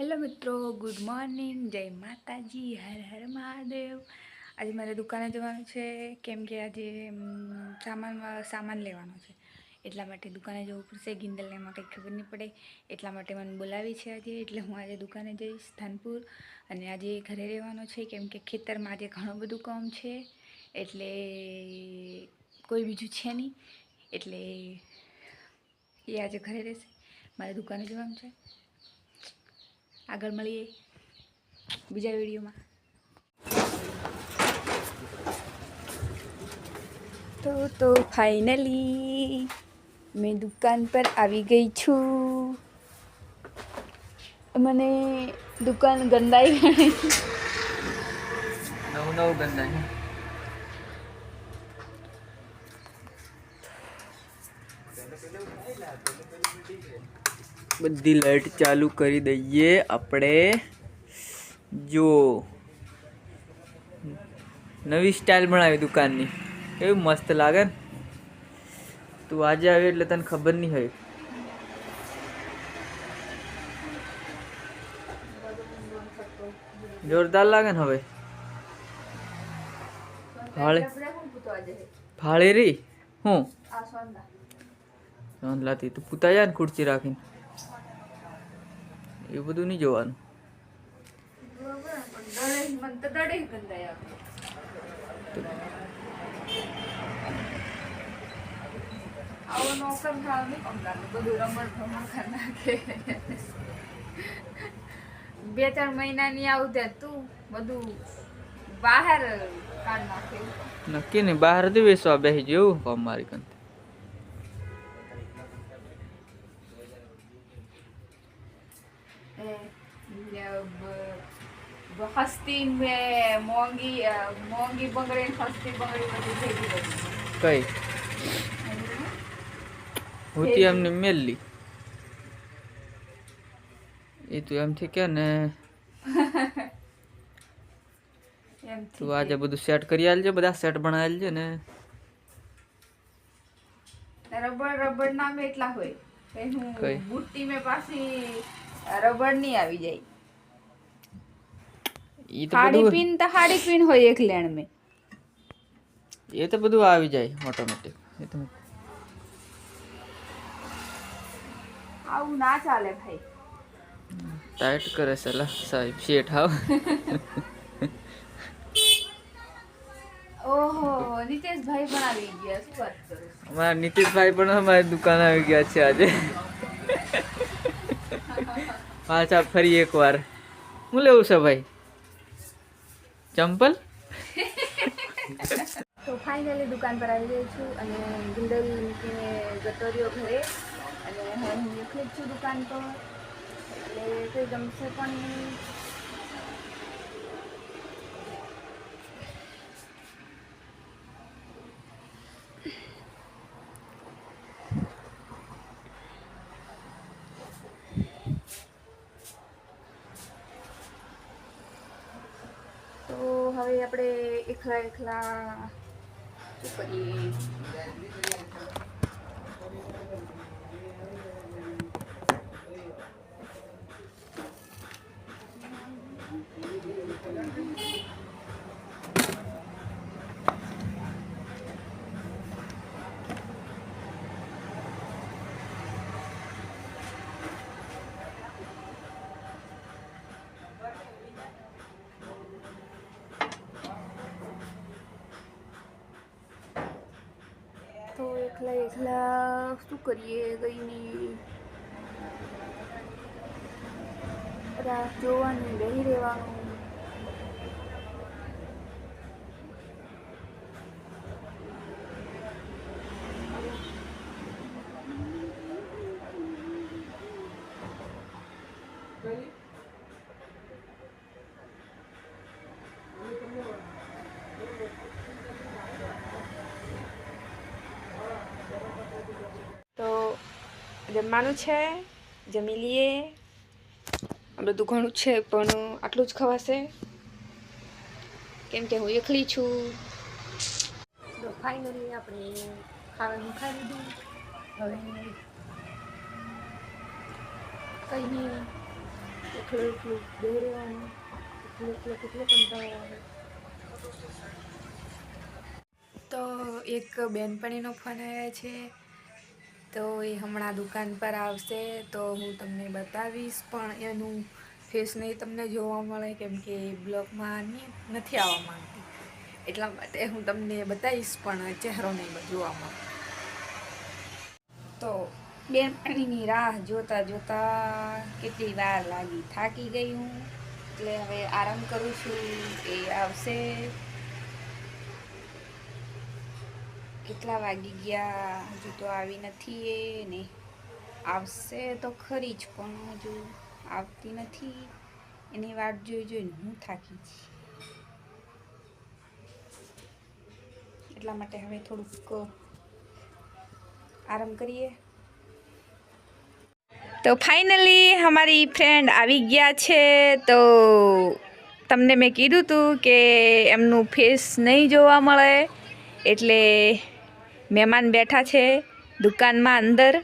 Hello મિત્રો, good morning, જય માતાજી, હર હર મહાદેવ. આજે મારે દુકાને જવાનું છે, કેમ કે આજે સામાન સામાન લેવાનો છે. એટલા માટે દુકાને જવું પડશે, ગિંદલને કંઈ ખબર નહીં પડે. એટલા માટે મને બોલાવી છે આજે, એટલે હું આજે દુકાને જઈશ, ધાનપુર. અને આજે ઘરે રહેવાનો છે, કેમ કે ખેતરમાં આજે ઘણું બધું કામ છે. એટલે કોઈ બીજું છે નહીં. એટલે એ આજે ઘરે રહેશે. મારે દુકાને જવાનું છે. આગળ મળીએ બીજા વિડીયોમાં. તો તો ફાઇનલી મેં દુકાન પર આવી ગઈ છું. મને દુકાન ગંદાઈ ગણી નવું નવું ગંદા બધી લાઈટ ચાલુ કરી દઈએ. આપણે જો નવી સ્ટાઇલ બનાવી દુકાનની. કેવી મસ્ત લાગે ને? તું આજે આવી એટલે તને ખબર નહીં હોય. જોરદાર લાગે ને હવે? ફાળે ફાળે રી હું સોનલાથી તું પૂતા જાય ને ખુરશી રાખીને. એવું બધું નહીં જોવાનું. બે ત્રણ મહિનાની આવું તે તું બધું બહાર કાઢ નાખે નક્કી નહીં બહારથી બેસવા બેસી જેવું અમારી મારી હસ્તી મેં મોંઘી મોંઘી બંગડી હસ્તી બંગડી બધી ભેગી કઈ હું તી એમને મેલી એ તું એમથી કે ને એમ તું આજે બધું સેટ કરી આલજે બધા સેટ બનાવી આલજે ને રબર રબર નામ એટલા હોય હું બુટ્ટી મેં પાછી રબર નહીં આવી જાય એ તો હાડી બધું પીન તો હાડી પીન હોય એક લેણ મેં એ તો બધું આવી જાય ઓટોમેટિક એ તો આવું ના ચાલે ભાઈ. ટાઈટ કરે સલા સાહેબ શેઠ હાવ. ઓહો નીતેશભાઈ પણ આવી ગયા શું વાત કરું અમારા નીતિશભાઈ પણ અમારી દુકાન આવી ગયા છે આજે. પાછા ફરી એકવાર. હું લેવું છે ભાઈ? ચંપલ? તો ફાઇનલી દુકાન પર આવી ગઈ છું અને ગુંડલ મૂકીને જતો રહ્યો અને હવે હું એકલી છું દુકાન પર. એટલે કોઈ ગમશે પણ નહીં તો હવે આપણે એકલા એકલા શું કરીએ એકલા શું કરીએ? કઈ નહીં રાહ જોવાની રહી રહેવાનું તો જમવાનું છે જમી લઈએ આ બધું ઘણું જ છે પણ આટલું જ ખવાશે. કેમ કે હું એકલી છું. તો ફાઇનલી આપણે ખાવાનું ખાઈ લીધું. હવે કંઈ નહીં એકલું એકલું દોડવાનું એકલું એકલું કેટલું કંટાળો આવે તો એક બેનપણીનો ફોન આવ્યા છે. તો એ હમણાં દુકાન પર આવશે તો હું તમને બતાવીશ. પણ એનું ફેસ નહીં તમને જોવા મળે કેમ કે બ્લોગમાં નથી આવવા માંગતી. એટલા માટે હું તમને બતાવીશ પણ ચહેરો નહીં જોવા મળે. તો બેનપણીની રાહ જોતા જોતા કેટલી વાર લાગી થાકી ગઈ હું. એટલે હવે આરામ કરું છું. એ આવશે. કેટલા વાગી ગયા? હજુ તો આવી નથી એ ને. આવશે તો ખરી જ, પણ હજુ આવતી નથી. એની વાટ જોઈ જોઈને હું થાકી છી એટલા માટે હવે થોડુંક આરામ કરીએ. તો ફાઇનલી અમારી ફ્રેન્ડ આવી ગયા છે. તો તમને મેં કીધું હતું કે એમનું ફેસ નહીં જોવા મળે. એટલે મહેમાન બેઠા છે દુકાનમાં અંદર.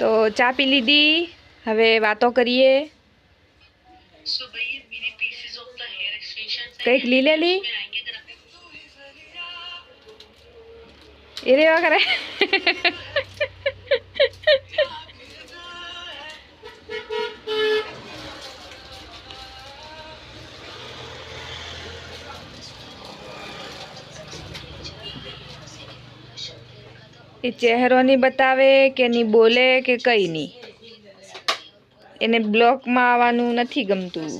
તો ચા પી લીધી, હવે વાતો કરીએ. કંઈક લીલેલી? એ રેવા કરે. એ ચહેરો નહીં બતાવે કે નહીં બોલે કે કંઈ નહીં. એને બ્લોકમાં આવવાનું નથી ગમતું.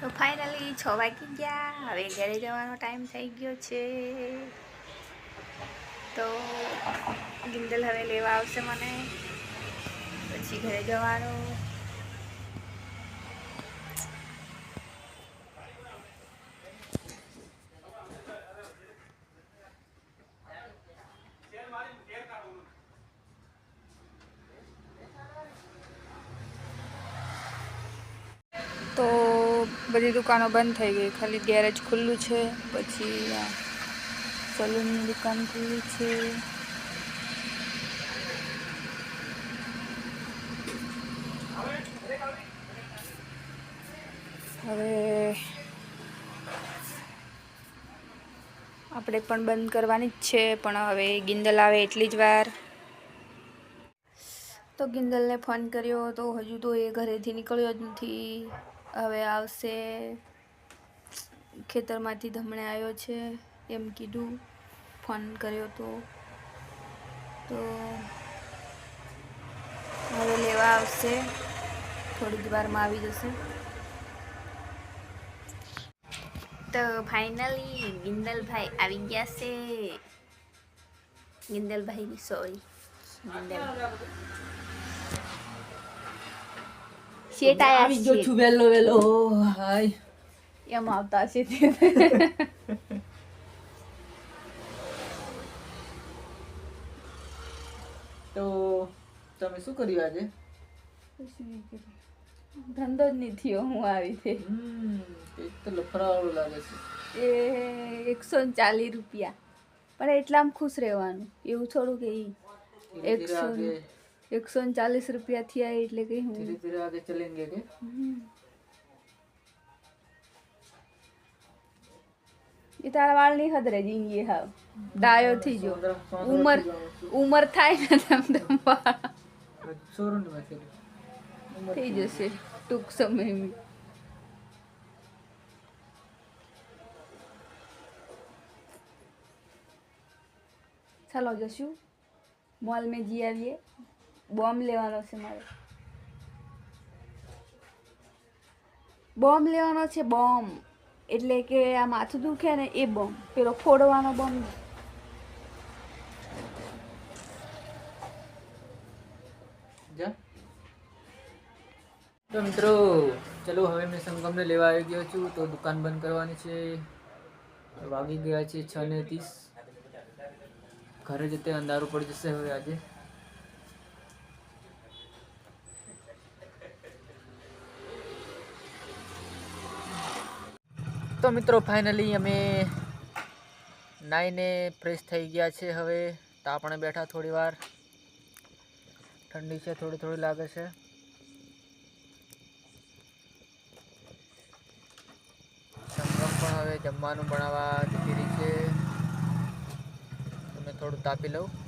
તો ફાઇનલી છ વાગી ગયા. હવે ઘરે જવાનો ટાઈમ થઈ ગયો છે. તો ગિંદલ હવે લેવા આવશે મને. પછી ઘરે જવાનું તો બધી દુકાનો બંધ થઈ ગઈ. ખાલી ગેરેજ ખુલ્લું છે, પછી સલૂનની દુકાન ખુલ્લી છે. હવે આપણે પણ બંધ કરવાની જ છે, પણ હવે ગિંદલ આવે એટલી જ વાર. તો ગિંદલને ફોન કર્યો તો હજુ તો એ ઘરેથી નીકળ્યો જ નથી. હવે આવશે ખેતરમાંથી ધમણે આવ્યો છે, એમ કીધું, ફોન કર્યો તો. તો હવે લેવા આવશે. થોડી જ વારમાં આવી જશે. તો ફાઇનલી ગિંદલભાઈ આવી ગયા છે. ગિંદલભાઈ સોરી ગિંદલ. શેઠ આવી ગયો આયા છું વેલો વેલો હાય એમ આવતા છે તે તો તમે શું કર્યું આજે ધંધો જ નહીં થયો હું આવી તે હમ તો લફડાવાળું લાગે છે એ એકસો ને ચાલીસ રૂપિયા પણ એટલામાં ખુશ રહેવાનું એવું થોડું કે એકસો એકસો ને ચાલીસ રૂપિયા થયા એટલે કઈ હું ધીરે આગે ચલેંગે કે? એ તારા વાળ નહીં હદરે જિંદગી હા ડાયો થઈ જો ઉમર ઉમર થાય ને તમ તમ વાળ થઈ જશે. ટૂંક સમયમાં. ચાલો જશું. મોલ મેં જઈ આવીએ. બોમ્બ લેવાનો છે મારે. બોમ્બ લેવાનો છે બોમ્બ. એટલે કે આ માથું દુખે ને એ બોમ્બ. પેલો ફોડવાનો બોમ્બ તો મિત્રો, ચલો હવે મેં સંગમને લેવા આવી ગયો છું, તો દુકાન બંધ કરવાની છે. વાગી ગયા છે છ ને ત્રીસ. ઘરે જતે અંધારું પડી જશે હવે આજે. તો મિત્રો ફાઇનલી અમે નાઈને ફ્રેશ થઈ ગયા છે હવે. તો આપણે બેઠા થોડી વાર. ઠંડી છે, થોડી થોડી લાગે છે. સંગમ પણ હવે જમવાનું બનાવવા જતી રહી છે. તમે થોડું તાપી લઉં.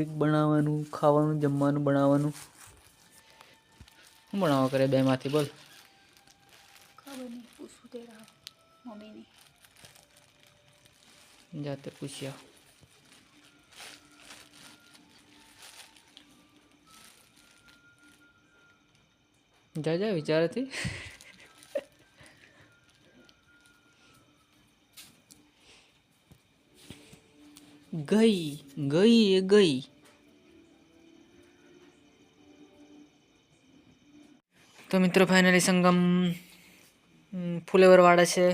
કંઈક બનાવવાનું ખાવાનું જમવાનું બનાવવાનું? શું બનાવવા કરે બેમાંથી બોલ? તે રહો મમ્મીને. જાતે પૂછ્યા. જા જા વિચારેથી? ગઈ ગઈ એ ગઈ તો મિત્રો ફાઇનલી સંગમ ફુલેવર વાળે છે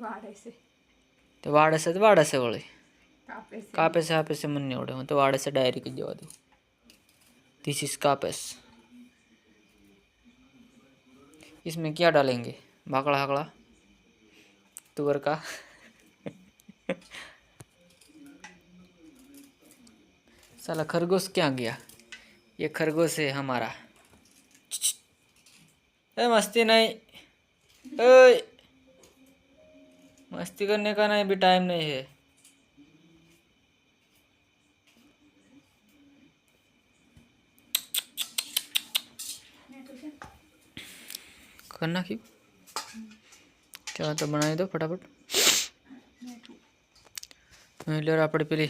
વાળે છે તે વાળે છે તો વાળે છે વળી કાપે છે કાપે છે આપે છે મને નહીં આવડે હું તો વાળે છે ડાયરી કહી દેવા દઉં दिस इज कापेस इसमें क्या डालेंगे भाकड़ा हाकड़ा तुअर का साला खरगोश क्या गया ये खरगोश है हमारा ए मस्ती नहीं ओए मस्ती करने का नहीं भी टाइम नहीं है कर નાખ્યું ચાલો તો બનાવી દો ફટાફટ એટલે આપણે પેલી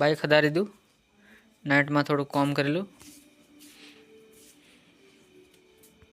બાઈક હદારી દઉં નાઇટમાં થોડું કોમ કરેલું